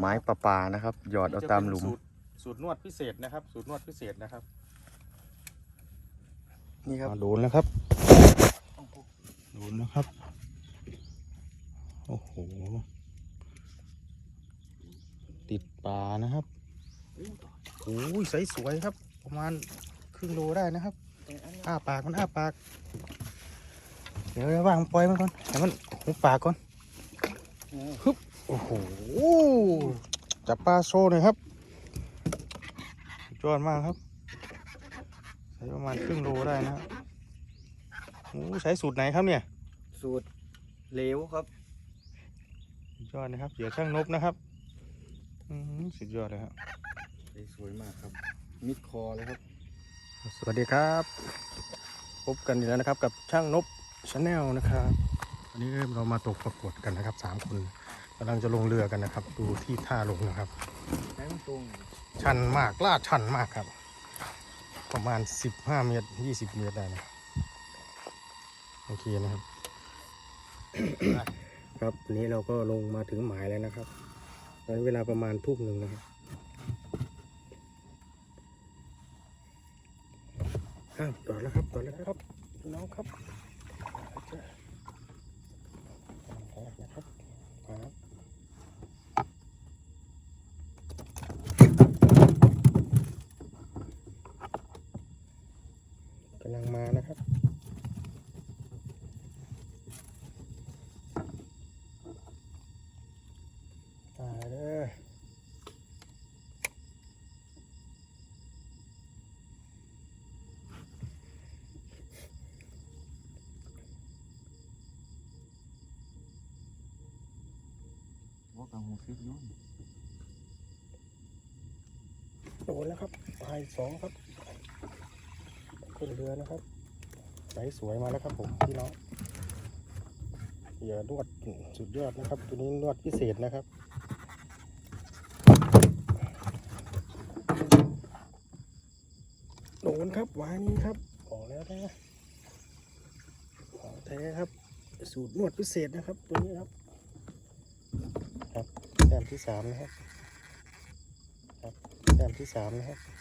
ไม้ปลาปลานะครับ หยอดเอาตามหลุมสูตรสูตรนวดพิเศษนะครับ สูตรนวดพิเศษนะครับ นี่ครับอ่าโดนแล้วครับโดนแล้วครับ โอ้โห ติดปลานะครับโอ้ยใสสวยครับ ประมาณครึ่งโลได้นะครับอ้าปากมันอ้าปาก เดี๋ยวระว่างปล่อยมันก่อนให้มันหุบปากก่อนฮึบ โอ้โห จับปลาโซ่หน่อยครับสุดยอดมากครับ ใช้ประมาณครึ่งโลได้นะครับโอ้ใช้สูตรไหนครับเนี่ย สูตรเหลวครับสุดยอดนะครับเดี๋ยวช่างนบนะครับอื้อหือสุดยอดเลยครับ สวยมากครับ มิดคอเลยครับ สวัสดีครับ พบกันอีกแล้วนะครับกับช่างนบชาแนลนะครับ วันนี้เรามาตกประกวดกันนะครับสามคน กำลังจะลงเรือกันนะครับ ดูที่ท่าลงนะครับแข็งตรงชันมากลาดชันมากครับ ประมาณ 15 เมตร 20 เมตรได้นะโอเคนะครับ ครับวันนี้เราก็ลงมาถึงหมายแล้วนะครับตอนนเวลาประมาณทุ่มหนึ่งนะครับอ้าวต่อแล้วครับต่อแล้วครับพี่น้องครับนะครับมาครับ กำลังมานะครับตายเลยโดนแล้วครับตายสองครับ ขึ้นเรือนะครับใสสวยมาแล้วครับผมพี่น้องเหยื่อนวดสุดยอดนะครับ ตัวนี้นวดพิเศษนะครับโดนครับวายนี้ครับบอแล้วนะของแท้ครับ สูตรนวดพิเศษนะครับ ตัวนี้ครับ ครับแต้มที่สามนะครับ ครับแต้มที่สามนะครับ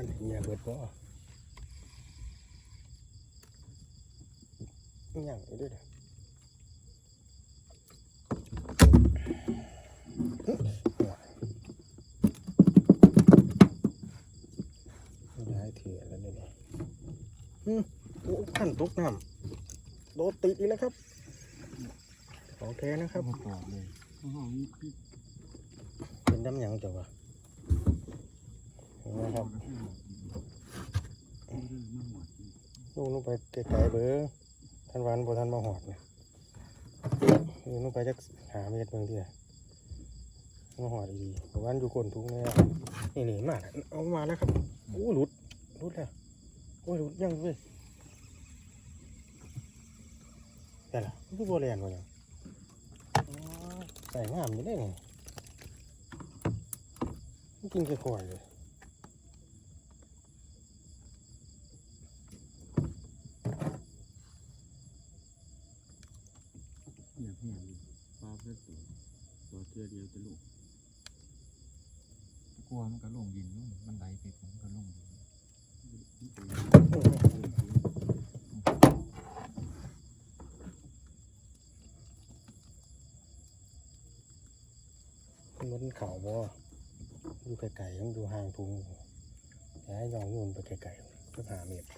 ท่านเมียเบิดบ่อหย่างนี้ด้วยนะย้ายเถื่อแล้วเนี่ยอืมโอ้ขั้นตกน้ำโดนติดอีกแล้วครับของแท้นะครับปอดเลยเป็นน้ำหยังจ้ะวะเห็ นไหมครับลูกลงไปไกลๆเบ้อท่านวันบ่ท่านมาหอดเนี่ยลูกลงไปจักหาเมตรเบิ่งที่ไหนมาหอดดีๆเพราะวันอยู่คนทุกเนี่ยนี่นี่มาเอามาแล้วครับโอ้หลุดหลุดแล้วโอ้ยหลุดยังเว้ยแต่ละผู้บริเวณวะยังอ๋อใส่งามอยู่ได้ไงมันกินค่อยเลย อยากเห็นปลาเพื่อตัวตัวเทือเดียวจะลูก กลัวมันก็ลงยินนู่นมันไหลไปผมก็ลงดินมันเขาบ่อยู่ไกลๆมันอยู่ห่างทุงย้ายยองนู่นไปไกลๆสักหาเมตร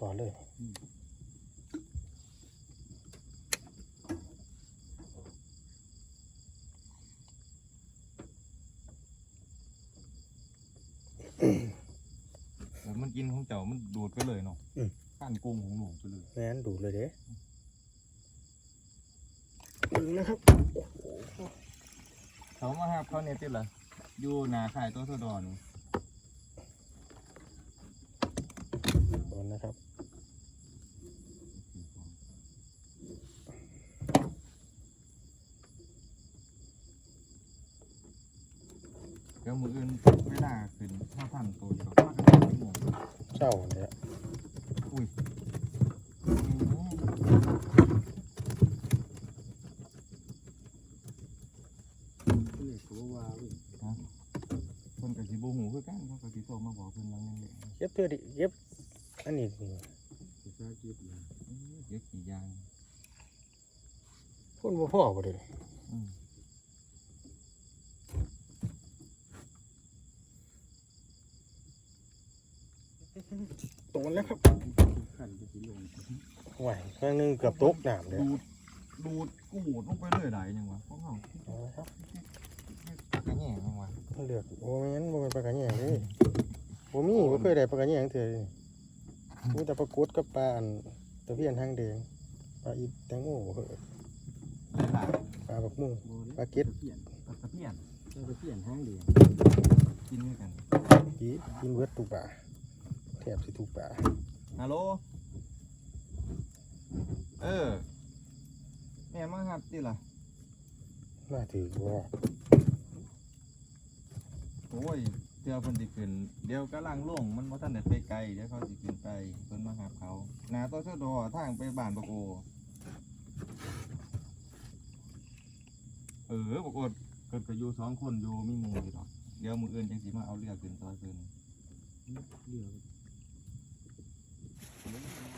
ต่อเลยแต่มันกินของเจ้ามันดูดไปเลยเนาะขั้านกุ้งของหนูไปเลยแม่งั้นดูดเลยเด้มึงนะครับ เขามาหาเขาเนี่ยติดเหรออยู่นาขายตัวสะดอนี่ นนะครับเดี๋ยวมืออื่นเวลาขึ้นห้าพันตัวอยู่ดอกมากกันไม่หมดเจ้าเนี่ยอุ้ยเพื่อนเขาว่าเว้ยคนกับสิบูหูคือกันเขากับสิโทรมาบอกเพิ่นว่าไงเลยเย็บเพื่อดิเย็บ อันนี้ภาษาอังกฤษนะเยอะกี่อย่างพ่นบ่พ่อบ่เด้อืมโดนแล้วครับขันจะสิลงไหวครั้งหนึงเกือบตกน้ำเลยดูดดูดกูหูดลงไปเลยได้ยังวะพวกเขาเอาละครับกระแง่ยังวะเลือกโอ้แม่นบ่เป็นปลากระแยงนี่บ่มีบ่เคยได้ปลากระแยงเทื่อ นี่มีแต่ปลากดกับปลาอันตะเพียนทางแดงปลาอีแตงโมเหอะหลายปลาบักมุ่งโบปลาเก็ดเปลี่ยนๆปลาตะเพียนเจ้าไปเปลี่ยนห้างเดียวกินด้วยกันกีกินเบิดทุกปลาแทบสิทุกปลาฮัลโหลเออแม่มาหับดิล่ะมาถือว่าโอ้ย เดี๋ยวเพิ่นสิขึ้นเดี๋ยวกำลังลงมันบ่ทันได้ไปไกลเดี๋ยวเขาสิขึ้นไปเพิ่นมาหับเขาหน้าตชดทางไปบ้านปะโกเออปะโกเพิ่นก็อยู่สองคนอยู่มีหมู่อยู่ดอกเดี๋ยวมื้ออื่นจังสิมาเอาเรือขึ้นซอยเพิ่น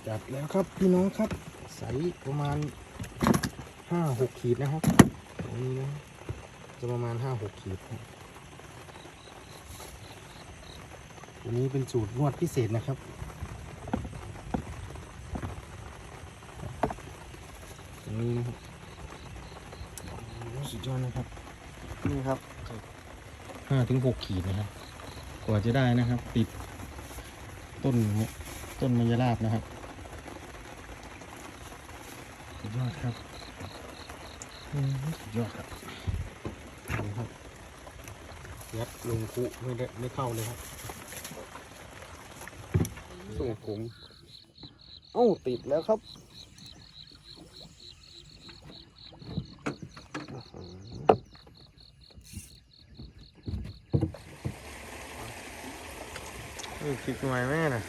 จัดแล้วครับพี่น้องครับ ใสประมาณห้าหกขีดนะครับตรงนี้นะจะประมาณห้าหกขีดครับ อันนี้เป็นสูตรนวดพิเศษนะครับ ตรงนี้นะครับโอ้สุดยอดนะครับ นี่ครับห้าถึงหกขีดนะครับ กว่าจะได้นะครับ ติด ต้นต้นมะยราบนะครับสุดยอดครับอืมสุดยอดครับดูครับยัดลงคุไม่ได้ไม่เข้าเลยครับ ส่งผมเอ้าติดแล้วครับคิดใหม่แม่น่ะ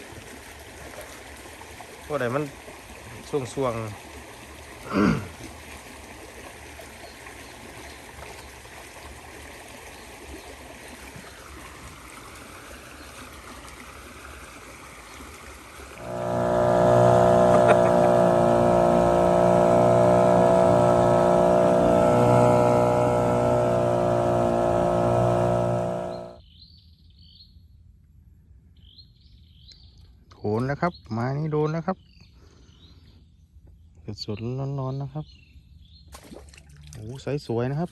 ว่าแต่มันส่วงๆ โด นแล้วครับไมานี่โดนแล้วครับสดๆร้อนๆนะครับโอ้โหไซส์สวยนะครับ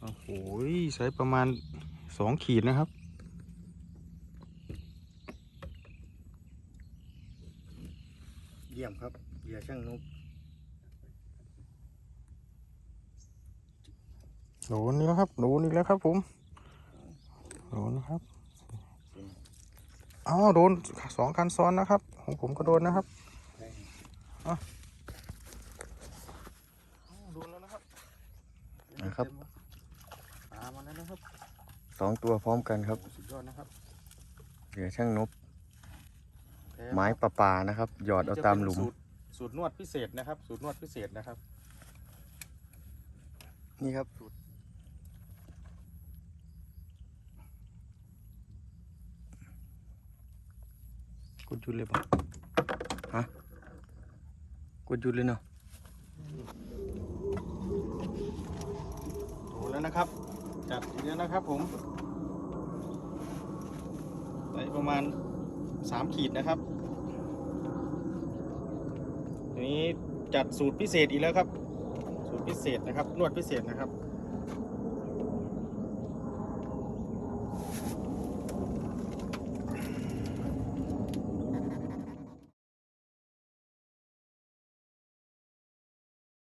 โอ้โหไซส์ประมาณสองขีดนะครับเยี่ยมครับเหยื่อช่างนกโดนนี่แล้วครับโดนอีกแล้วครับผมโดนนะครับ อ้าวโดนสองคันซ้อนนะครับ ของผมก็โดนนะครับอะอ้าวโดนแล้วนะครับนะครับตามมาแล้วนะครับสองตัวพร้อมกันครับโอ้สุดยอดนะครับเหลือช่างนบแท้ไม้ประปานะครับ หยอดเอาตามหลุมสูตรสูตรนวดพิเศษนะครับ สูตรนวดพิเศษนะครับ นี่ครับ กดหยุดเลยป่ะฮะกดหยุดเลยเนาะโดนแล้วนะครับ จัดอีกแล้วนะครับผมใส่ประมาณสามขีดนะครับทีนี้จัดสูตรพิเศษอีกแล้วครับ สูตรพิเศษนะครับ นวดพิเศษนะครับ